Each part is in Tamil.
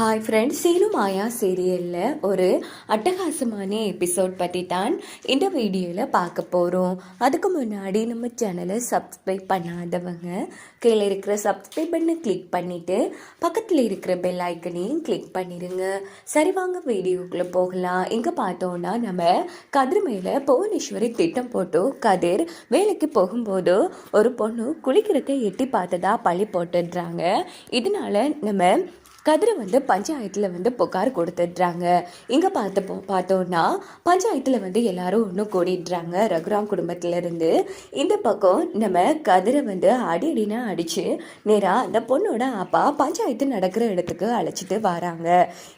ஹாய் ஃப்ரெண்ட்ஸ் சீனு மாயா சீரியலில் ஒரு அட்டகாசமான எபிசோட் பற்றி தான் இந்த வீடியோவில் பார்க்க போகிறோம் அதுக்கு முன்னாடி நம்ம சேனலை சப்ஸ்கிரைப் பண்ணாதவங்க கீழே இருக்கிற சப்ஸ்கிரைப் பண்ணு கிளிக் பண்ணிவிட்டு பக்கத்தில் இருக்கிற பெல் ஐக்கனையும் கிளிக் பண்ணிடுங்க சரி வாங்க வீடியோக்குள்ளே போகலாம். இங்கே பார்த்தோன்னா நம்ம கதிர் மேலே புவனேஸ்வரி திட்டம் போட்டு கதிர் வேலைக்கு போகும்போது ஒரு பொண்ணு குளிக்கிறத எட்டி பார்த்ததா பழி போட்டுடுறாங்க இதனால நம்ம கதிரை வந்து பஞ்சாயத்தில் வந்து புகார் கொடுத்துட்றாங்க. இங்கே பார்த்து பார்த்தோன்னா பஞ்சாயத்தில் வந்து எல்லாரும் ஒன்றும் கூடிடுறாங்க ரகுராம் குடும்பத்திலேருந்து இந்த பக்கம் நம்ம கதிரை வந்து அடி அடினா அடித்து நேராக அந்த பொண்ணோட அப்பா பஞ்சாயத்து நடக்கிற இடத்துக்கு அழைச்சிட்டு வராங்க.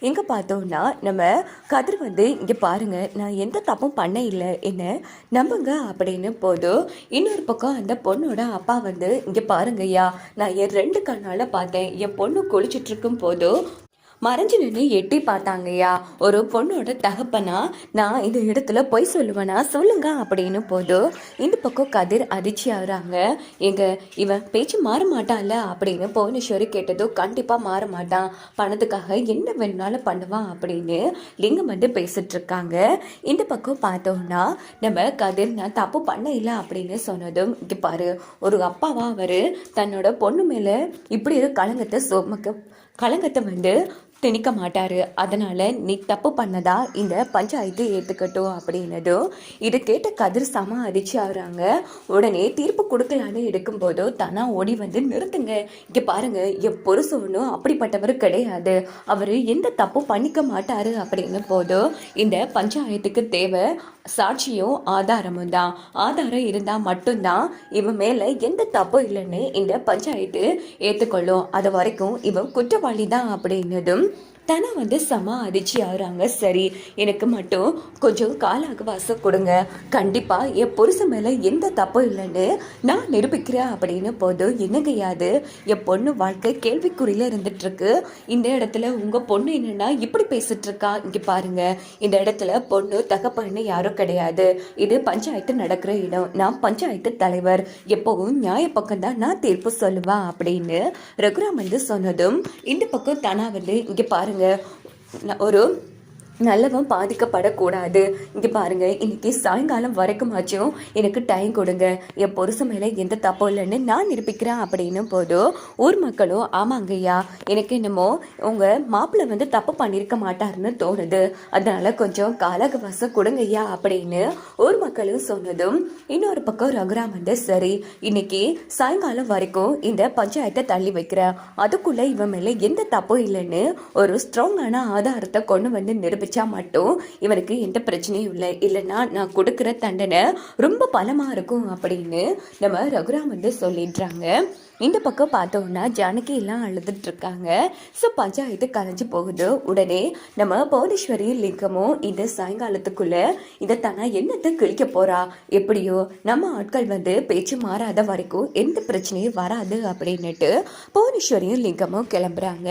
இங்கே பார்த்தோன்னா நம்ம கதிர் வந்து இங்கே பாருங்கள் நான் எந்த தப்பும் பண்ண இல்லை என்ன நம்புங்க அப்படின்னு போதும் இன்னொரு பக்கம் அந்த பொண்ணோட அப்பா வந்து இங்கே பாருங்கய்யா நான் என் ரெண்டு கண்ணால் பார்த்தேன் என் பொண்ணு குளிச்சிட்டு போது போது மறைஞ்சு நின்று எட்டி பார்த்தாங்கய்யா. ஒரு பொண்ணோட தகப்பனா நான் இந்த இடத்துல பொய் சொல்லுவேனா? சொல்லுங்க அப்படின்னு போதும் இந்த பக்கம் கதிர் அதிர்ச்சி ஆகுறாங்க. எங்க இவன் பேச்சு மாற மாட்டான்ல? அப்படின்னு புவனேஸ்வரி கேட்டதும் கண்டிப்பா மாற மாட்டான். பணத்துக்காக என்ன வேணும்னாலும் பண்ணுவான் அப்படின்னு லிங்கம் வந்து பேசிட்டு இருக்காங்க. இந்த பக்கம் பார்த்தோம்னா நம்ம கதிர் நான் தப்பு பண்ண இல்லை அப்படின்னு சொன்னதும் இங்க பாரு ஒரு அப்பாவா அவரு தன்னோட பொண்ணு மேல இப்படி ஒரு களங்கத்தை சுமக்க களங்கத்தை வந்து திணிக்க மாட்டார் அதனால் நீ தப்பு பண்ணதா? இந்த பஞ்சாயத்து ஏற்றுக்கட்டும் அப்படின்னதும் இது கேட்ட கதிர் சம அதிர்ச்சி ஆகுறாங்க. உடனே தீர்ப்பு கொடுக்கலான்னு எடுக்கும்போதோ தானா ஓடி வந்து நிறுத்துங்க. இங்கே பாருங்க என் பொருசனும் அப்படிப்பட்டவர் கிடையாது. அவர் எந்த தப்பும் பண்ணிக்க மாட்டார் அப்படின்னு போதும் இந்த பஞ்சாயத்துக்கு தேவை சாட்சியும் ஆதாரமும் தான். ஆதாரம் இருந்தால் மட்டும்தான் இவன் மேலே எந்த தப்பும் இல்லைன்னு இந்த பஞ்சாயத்து ஏற்றுக்கொள்ளும் அது வரைக்கும் இவன் குற்றவாளி தான் அப்படின்னதும் தனா வந்து சம அதிர்ச்சி ஆகுறாங்க. சரி எனக்கு மட்டும் கொஞ்சம் கால அவகாசம் கொடுங்க. கண்டிப்பாக என் புருஷன் மேலே எந்த தப்பும் இல்லைன்னு நான் நிரூபிக்கிறேன் அப்படின்னு போதும் என்னங்கையாது என் பொண்ணு வாழ்க்கை கேள்விக்குறியில் இருந்துட்டுருக்கு. இந்த இடத்துல உங்கள் பொண்ணு என்னென்னா இப்படி பேசிகிட்ருக்கா இங்கே பாருங்கள் இந்த இடத்துல பொண்ணு தகப்பன்னு யாரும் கிடையாது. இது பஞ்சாயத்து நடக்கிற இடம். நான் பஞ்சாயத்து தலைவர். எப்போவும் நியாய பக்கம் தான் நான் தீர்ப்பு சொல்லுவேன் அப்படின்னு ரகுராம் வந்து சொன்னதும் இந்த பக்கம் தனா வந்து இங்கே பாருங்க. ந- ஒரு நல்லவன் பாதிக்கப்படக்கூடாது. இங்கே பாருங்க இன்னைக்கு சாயங்காலம் வரைக்குமாச்சும் எனக்கு டைம் கொடுங்க. என் பொருச மேலே எந்த தப்பும் இல்லைன்னு நான் நிரூபிக்கிறேன் அப்படின்னு போதும் ஊர் மக்களும் ஆமாங்கய்யா எனக்கு என்னமோ உங்கள் மாப்பிள்ளை வந்து தப்பு பண்ணியிருக்க மாட்டாருன்னு தோணுது. அதனால கொஞ்சம் காலகவாசம் கொடுங்கய்யா அப்படின்னு ஊர் மக்களும் சொன்னதும் இன்னொரு பக்கம் ரகுராம் வந்து சரி இன்னைக்கு சாயங்காலம் வரைக்கும் இந்த பஞ்சாயத்தை தள்ளி வைக்கிறேன். அதுக்குள்ளே இவன் மேலே எந்த தப்பும் இல்லைன்னு ஒரு ஸ்ட்ராங்கான ஆதாரத்தை கொண்டு வந்து நிரூபிச்சா மட்டும் இவனுக்கு எந்த பிரச்சனையும் இல்லை. இல்லைன்னா நான் கொடுக்குற தண்டனை ரொம்ப பலமாக இருக்கும் அப்படின்னு நம்ம ரகுராம் வந்து சொல்லிடுறாங்க. இந்த பக்கம் பார்த்தோம்னா ஜானகி எல்லாம் அழுதுட்டு இருக்காங்க. ஸோ பஞ்சாயத்து கலைஞ்சு போகுது. உடனே நம்ம புவனேஸ்வரி லிங்கமும் இந்த சாயங்காலத்துக்குள்ள இதை தானா என்னத்தை கிழிக்க போறா? எப்படியோ நம்ம ஆட்கள் வந்து பேச்சு மாறாத வரைக்கும் எந்த பிரச்சனையும் வராது அப்படின்னுட்டு புவனேஸ்வரியும் லிங்கமும் கிளம்புறாங்க.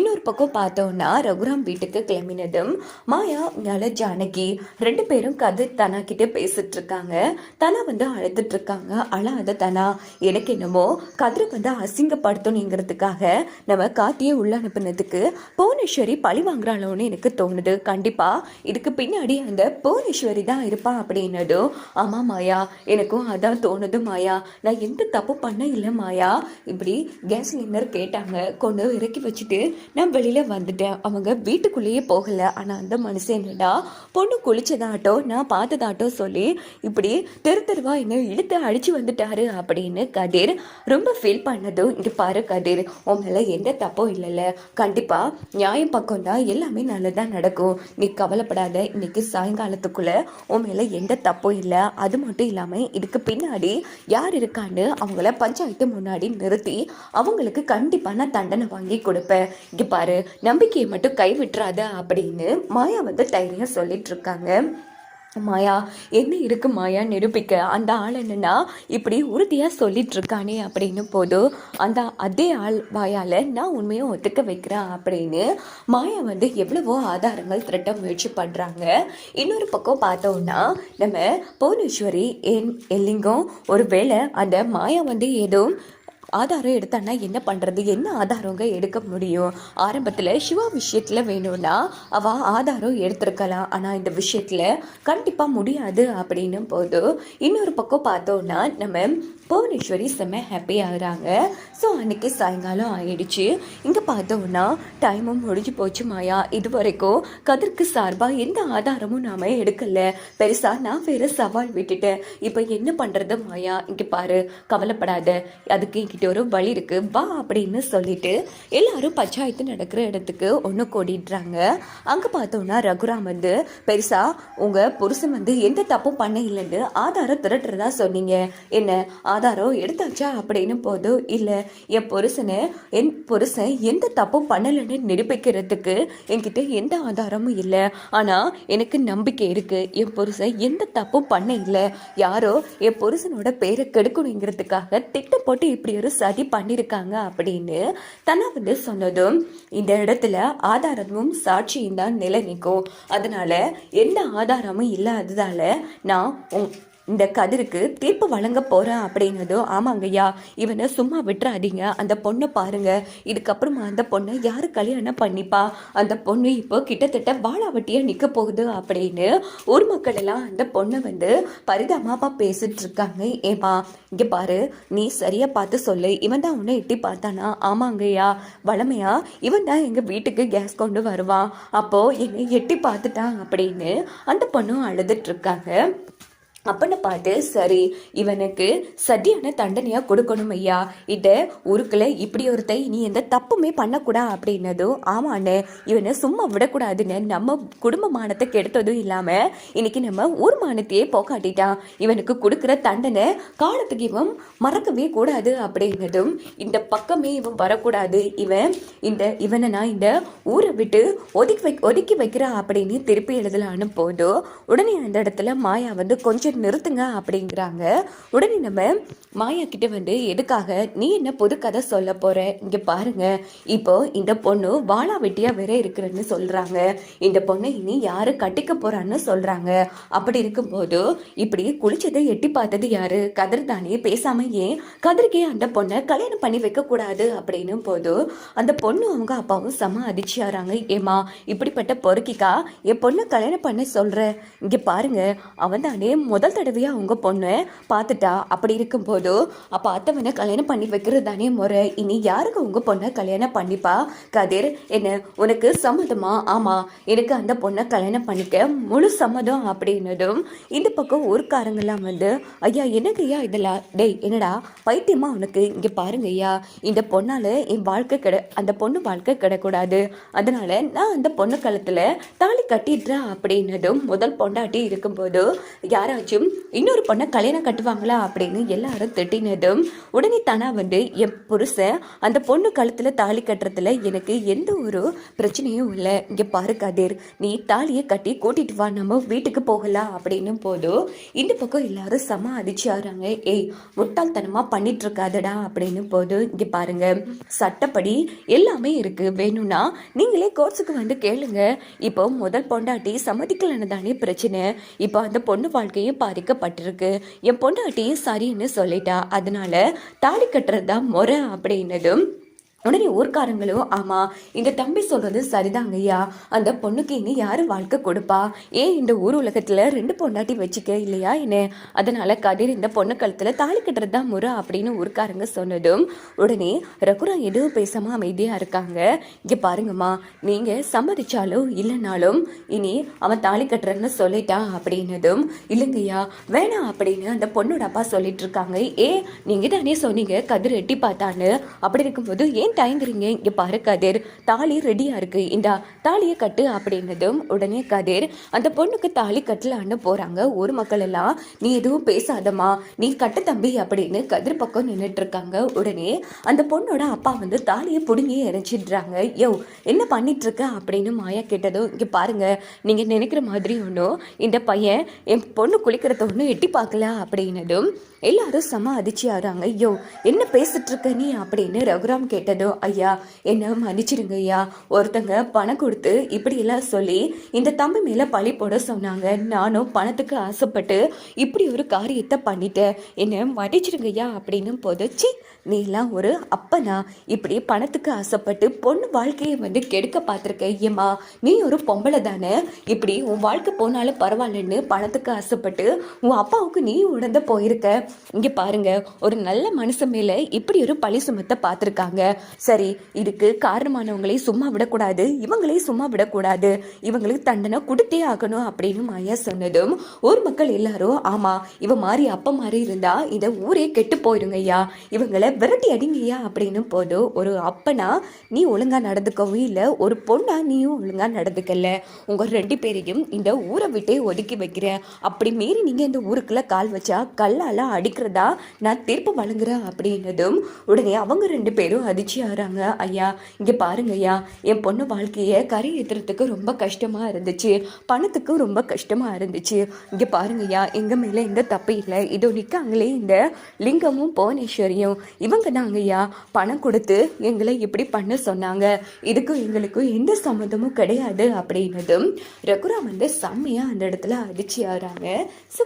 இன்னொரு பக்கம் பார்த்தோம்னா ரகுராம் வீட்டுக்கு கிளம்பினதும் மாயா மேல ஜானகி ரெண்டு பேரும் கதிர் தனா கிட்டே பேசிட்டு இருக்காங்க தனா வந்து அழுதுட்டு இருக்காங்க அழாத தனா எனக்கு என்னமோ கதிரை வந்து அசிங்கப்படுத்தணுங்கிறதுக்காக நம்ம காத்தியை உள்ள அனுப்புனதுக்கு புவனேஸ்வரி பழி வாங்குறாளோன்னு எனக்கு தோணுது. கண்டிப்பா இதுக்கு பின்னாடி அந்த புவனேஸ்வரி தான் இருப்பா அப்படின்னதும் ஆமா மாயா எனக்கும் அதான் தோணுது மாயா. நான் எந்த தப்பு பண்ண இல்லை மாயா. இப்படி கேஸ் சிலிண்டர் கேட்டாங்க. கொண்டு இறக்கி வச்சுட்டு நான் வெளியில வந்துட்டேன். அவங்க வீட்டுக்குள்ளேயே போகல. ஆனா அந்த மனுஷன்டா பொண்ணு குளிச்சதாட்டோ நான் பார்த்ததாட்டோ சொல்லி இப்படி தெரு தெருவா என்ன இழுத்து அடிச்சு வந்துட்டாரு அப்படின்னு கதிர் ரொம்ப ஃபீல் பண்ணதும் இங்க பாரு கதிர் உன் மேல எந்த தப்பும் இல்லைல்ல. கண்டிப்பா நியாயம் பக்கம் தான் எல்லாமே நல்லதா நடக்கும். நீ கவலைப்படாத இன்னைக்கு சாயங்காலத்துக்குள்ள உன் மேல எந்த தப்பும் இல்லை. அது மட்டும் இல்லாம இதுக்கு பின்னாடி யார் இருக்கான்னு அவங்கள பஞ்சாயத்து முன்னாடி நிறுத்தி அவங்களுக்கு கண்டிப்பாக நான் தண்டனை வாங்கி கொடுப்பேன். இங்க பாரு நம்பிக்கையை மட்டும் கை விட்டுறாத அப்படின்னு மாயா வந்து தைரியம் சொல்லிட்டு இருக்காங்க மாயா என்ன இருக்கு மாயா? நிரூபிக்க. அந்த ஆள் என்னன்னா இப்படி உறுதியாக சொல்லிட்டு இருக்கானே அப்படின்னு போதும் அந்த அதே ஆள் வாயால் நான் உண்மையை ஒத்துக்க வைக்கிறேன் அப்படின்னு மாயா வந்து எவ்வளவோ ஆதாரங்கள் திரட்ட முயற்சி பண்ணுறாங்க இன்னொரு பக்கம் பார்த்தோம்னா நம்ம புவனேஸ்வரி என் எல்லிங்கும் ஒரு வேளை அந்த மாயா வந்து ஏதோ ஆதாரம் எடுத்தானா என்ன பண்ணுறது என்ன ஆதாரங்க எடுக்க முடியும்? ஆரம்பத்தில் சிவா விஷயத்தில் வேணும்னா அவள் ஆதாரம் எடுத்திருக்கலாம். ஆனால் இந்த விஷயத்தில் கண்டிப்பாக முடியாது அப்படின்னும் போது இன்னொரு பக்கம் பார்த்தோன்னா நம்ம புவனேஸ்வரி செம்ம ஹாப்பி ஆகுறாங்க ஸோ அன்றைக்கி சாயங்காலம் ஆயிடுச்சு. இங்கே பார்த்தோன்னா டைமும் முடிஞ்சு போச்சு மாயா. இது வரைக்கும் கதிர்க்கு சார்பாக எந்த ஆதாரமும் நாம் எடுக்கலை. பெருசாக நான் வேறு சவால் விட்டுட்டேன். இப்போ என்ன பண்ணுறது மாயா? இங்கே பாரு கவலைப்படாத. அதுக்கு என்கிட்ட ஒரு வழி இருக்குது வா அப்படின்னு சொல்லிட்டு எல்லாரும் பஞ்சாயத்து நடக்கிற இடத்துக்கு ஒன்று கூடிடுறாங்க அங்கே பார்த்தோன்னா ரகுராம் வந்து பெருசாக உங்கள் புருஷன் வந்து எந்த தப்பும் பண்ண இல்லைன்னு ஆதாரம் திரட்டுறதா சொன்னீங்க. என்ன ஆதாரம் எடுத்தாச்சா அப்படின்னு போதும் இல்லை என் புருஷனை என் புருஷன் எந்த தப்பும் பண்ணலைன்னு நிரூபிக்கிறதுக்கு என்கிட்ட எந்த ஆதாரமும் இல்லை. ஆனால் எனக்கு நம்பிக்கை இருக்குது என் புருஷன் எந்த தப்பும் பண்ண இல்லை. யாரோ என் புருஷனோட பேரை கெடுக்கணுங்கிறதுக்காக திட்டம் போட்டு இப்படி ஒரு சதி பண்ணியிருக்காங்க அப்படின்னு தன்னை வந்து சொன்னதும் இந்த இடத்துல ஆதாரமும் சாட்சியும் தான் நிலை நிற்கும் அதனால எந்த ஆதாரமும் இல்லாததால நான் உங் இந்த கதிருக்கு தீர்ப்பு வழங்க போகிறேன் அப்படின்னதும் ஆமாங்கய்யா இவனை சும்மா விட்டுறாதீங்க. அந்த பொண்ணை பாருங்க. இதுக்கப்புறமா அந்த பொண்ணை யார் கல்யாணம் பண்ணிப்பா? அந்த பொண்ணு இப்போ கிட்டத்தட்ட வாழாவட்டியாக நிற்க போகுது அப்படின்னு ஊர் மக்கள் எல்லாம் அந்த பொண்ணை வந்து பரிதாபமாக பேசிட்டு இருக்காங்க ஏமா. இங்கே பாரு நீ சரியாக பார்த்து சொல்லு. இவன் தான் உன்னை எட்டி பார்த்தானா? ஆமாங்கய்யா. வளமையா இவன் தான் எங்கள் வீட்டுக்கு கேஸ் கொண்டு வருவான். அப்போது என்னை எட்டி பார்த்துட்டான் அப்படின்னு அந்த பொண்ணும் அழுதுட்டு இருக்காங்க. அப்படின்னு பார்த்து சரி இவனுக்கு சட்டியான தண்டனையாக கொடுக்கணும் ஐயா. இதை ஊருக்குள்ள இப்படி ஒருத்தை நீ எந்த தப்புமே பண்ணக்கூடா? அப்படின்னதும் ஆமாண்ணே இவனை சும்மா விடக்கூடாதுன்னு நம்ம குடும்ப மானத்தை கெடுத்ததும் இல்லாமல் இன்னைக்கு நம்ம ஊர் மானத்தையே போக்காட்டிட்டான். இவனுக்கு கொடுக்குற தண்டனை காலத்துக்கு இவன் மறக்கவே கூடாது. அப்படின்னதும் இந்த பக்கமே இவன் வரக்கூடாது. இவன் இந்த இவனை நான் இந்த ஊரை விட்டு ஒதுக்கி வை ஒதுக்கி வைக்கிறான் அப்படின்னு திருப்பி எழுதலான்னு போதும் உடனே அந்த இடத்துல மாயா வந்து கொஞ்சம் நிறுத்துங்க அப்படிங்கிறாங்க. உடனே நம்ம மாயா கிட்ட வந்து எதுக்காக? நீ என்ன புது கதை சொல்ல போற? இங்க பாருங்க. இப்போ இந்த பொண்ணு வாழா வெட்டியா வேற இருக்கிறன்னு சொல்றாங்க. இந்த பொண்ணை இனி யாரு கட்டிக்க போறான்னு சொல்றாங்க. அப்படி இருக்கும்போது இப்படி குளிச்சதை எட்டி பார்த்தது யாரு? கதிர் தானே பேசாம ஏன் கதிர்க்கே அந்த பொண்ணை கல்யாணம் பண்ணி வைக்க கூடாது அப்படின்னு போது அந்த பொண்ணு அவங்க அப்பாவும் செம அதிர்ச்சியாராங்க ஏமா இப்படிப்பட்ட பொறுக்கிக்கா? என் பொண்ணை கல்யாணம் பண்ண சொல்ற. இங்க பாருங்க. அவன் தானே முதல் முதல் தடவையாக அவங்க பொண்ணை பார்த்துட்டா? அப்படி இருக்கும்போது அப்போ அத்தவனை கல்யாணம் பண்ணி வைக்கிறது தானே முறை. இனி யாருக்கு உங்கள் பொண்ணை கல்யாணம் பண்ணிப்பா? கதிர் என்ன உனக்கு சம்மதமா? ஆமாம் எனக்கு அந்த பொண்ணை கல்யாணம் பண்ணிக்க முழு சம்மதம் அப்படின்னதும் இந்த பக்கம் ஊர்க்காரங்கெல்லாம் வந்து ஐயா எனக்கு ஐயா இதெல்லாம் டேய் என்னடா? பைத்தியமா உனக்கு? இங்கே பாருங்க ஐயா இந்த பொண்ணால் என் வாழ்க்கை கிட அந்த பொண்ணு வாழ்க்கை கிடக்கூடாது. அதனால நான் அந்த பொண்ணு கழுத்தில் தாலி கட்டிடுறேன் அப்படின்னதும் முதல் பொண்டாட்டி இருக்கும்போது யாராச்சும் இன்னொரு பொண்ணை கல்யாணம் கட்டுவாங்களா அப்படின்னு எல்லாரும் திட்டினதும் உடனே தானா வந்து என் புருஷன் அந்த பொண்ணு கழுத்தில் தாலி கட்டுறதுல எனக்கு எந்த ஒரு பிரச்சனையும் இல்லை. இங்கே பாரு கதிர் நீ தாலியை கட்டி கூட்டிட்டு வா நம்ம வீட்டுக்கு போகலாம். அப்படின்னும் போதும் இந்த பக்கம் எல்லாரும் செம அதிர்ச்சி ஆகிறாங்க ஏய் முட்டாள்தனமாக பண்ணிட்டு இருக்காதடா அப்படின்னு போதும் இங்கே பாருங்க சட்டப்படி எல்லாமே இருக்கு. வேணும்னா நீங்களே கோர்ஸுக்கு வந்து கேளுங்க. இப்போ முதல் பொண்டாட்டி சம்மதிக்கலன்னு தானே பிரச்சனை. இப்போ அந்த பொண்ணு வாழ்க்கையும் பாதிக்கப்பட்டிருக்கு என் பொண்டாட்டி சரின்னு சொல்லிட்டா. அதனால தாலி கட்டுறது தான் முறை அப்படின்னதும் உடனே ஊர்க்காரங்களும் ஆமா இந்த தம்பி சொல்றது சரிதாங்க ஐயா. அந்த பொண்ணுக்கு இனி யாரு வாழ்க்கை கொடுப்பா? ஏன் இந்த ஊர் உலகத்துல ரெண்டு பொண்டாட்டி வச்சுக்க இல்லையா என்ன? அதனால கதிர் இந்த பொண்ணு கழுத்துல தாலி கட்டுறது தான் முறை அப்படின்னு ஊர்க்காரங்க சொன்னதும் உடனே ரகுரா எதுவும் பேசாம அமைதியா இருக்காங்க. இங்க பாருங்கம்மா நீங்க சம்மதிச்சாலும் இல்லைனாலும் இனி அவன் தாலி கட்டுறன்னு சொல்லிட்டான் அப்படின்னதும் இல்லைங்கய்யா வேணாம் அப்படின்னு அந்த பொண்ணோட அப்பா சொல்லிட்டு இருக்காங்க. ஏ நீங்க தானே சொன்னீங்க கதிர் எட்டி பார்த்தான்னு? அப்படி இருக்கும்போது ஏன் தயங்குறீங்க? இங்கே பாரு கதிர். தாலி ரெடியாக இருக்கு. இந்தா தாலியை கட்டு அப்படின்னதும் உடனே கதிர் அந்த பொண்ணுக்கு தாலி கட்டலான்னு போகிறாங்க ஊர் மக்கள் எல்லாம் நீ எதுவும் பேசாதம்மா. நீ கட்ட தம்பி அப்படின்னு கதிர் பக்கம் நின்றுட்டு இருக்காங்க. உடனே அந்த பொண்ணோட அப்பா வந்து தாலியை பிடுங்கி எரிச்சிடுறாங்க யோ என்ன பண்ணிட்டு இருக்க அப்படின்னு மாயா கேட்டதும் இங்கே பாருங்க. நீங்கள் நினைக்கிற மாதிரி ஒன்றும் இந்த பையன் என் பொண்ணு குளிக்கிறத ஒன்றும் எட்டி பார்க்கல அப்படின்னதும் எல்லாரும் செம அதிர்ச்சி ஐயோ என்ன பேசிட்டு இருக்க நீ? அப்படின்னு ரகுராம் கேட்டதோ ஐயா என்ன மன்னிச்சிடுங்க ஐயா. ஒருத்தங்க பணம் கொடுத்து இப்படியெல்லாம் சொல்லி இந்த தம்பி மேலே பழி போட சொன்னாங்க. நானும் பணத்துக்கு ஆசைப்பட்டு இப்படி ஒரு காரியத்தை பண்ணிட்டேன். என்ன மன்னிச்சிடுங்க ஐயா அப்படின்னு போதச்சி நீலாம் ஒரு அப்பனா? இப்படி பணத்துக்கு ஆசைப்பட்டு பொண்ணு வாழ்க்கையை வந்து கெடுக்க பார்த்துருக்க ஏம்மா நீ ஒரு பொம்பளை தானே. இப்படி உன் வாழ்க்கை போனாலும் பரவாயில்லன்னு பணத்துக்கு ஆசைப்பட்டு உன் அப்பாவுக்கு நீ உடந்த போயிருக்க. இங்கே பாருங்க ஒரு நல்ல மனுஷன் மேலே இப்படி ஒரு பழி சுமத்தை பார்த்துருக்காங்க சரி இதுக்கு காரணமானவங்களையும் சும்மா விடக்கூடாது இவங்களையும் சும்மா விடக்கூடாது. இவங்களுக்கு தண்டனை கொடுத்தே ஆகணும் அப்படின்னு மாயா சொன்னதும் ஊர் மக்கள் எல்லாரும் ஆமாம் இவ மாதிரி அப்பா மாதிரி இருந்தா இந்த ஊரே கெட்டு போயிருங்க ஐயா. இவங்களை விரட்டி அடிங்கய்யா அப்படின்னு போதும் ஒரு அப்பனா நீ ஒழுங்கா நடந்துக்கவும் இல்லை. ஒரு பொண்ணா நீயும் ஒழுங்காக நடந்துக்கல. உங்கள் ரெண்டு பேரையும் இந்த ஊரை விட்டே ஒதுக்கி வைக்கிறேன். அப்படி மீறி நீங்கள் இந்த ஊருக்குள்ளே கால் வச்சா கல்லால் அடிக்கிறதா? நான் தீர்ப்பு வழங்குறேன் அப்படின்னதும் உடனே அவங்க ரெண்டு பேரும் அதிர்ச்சி ஆறாங்க. ஐயா இங்கே பாருங்க ஐயா. என் பொண்ணு வாழ்க்கையை கரை ஏற்றுறதுக்கு ரொம்ப கஷ்டமாக இருந்துச்சு. பணத்துக்கு ரொம்ப கஷ்டமாக இருந்துச்சு. இங்கே பாருங்க ஐயா எங்கள் மேலே எந்த தப்பு இல்லை. இதோ நிற்காங்களே இந்த லிங்கமும் புவனேஸ்வரியும். இவங்க தாங்க ஐயா பணம் கொடுத்து எங்களை இப்படி பண்ண சொன்னாங்க. இதுக்கும் எங்களுக்கும் எந்த சம்மந்தமும் கிடையாது அப்படின்னதும் ரகுரா வந்து செம்மையாக அந்த இடத்துல அதிர்ச்சி ஆறாங்க. ஸோ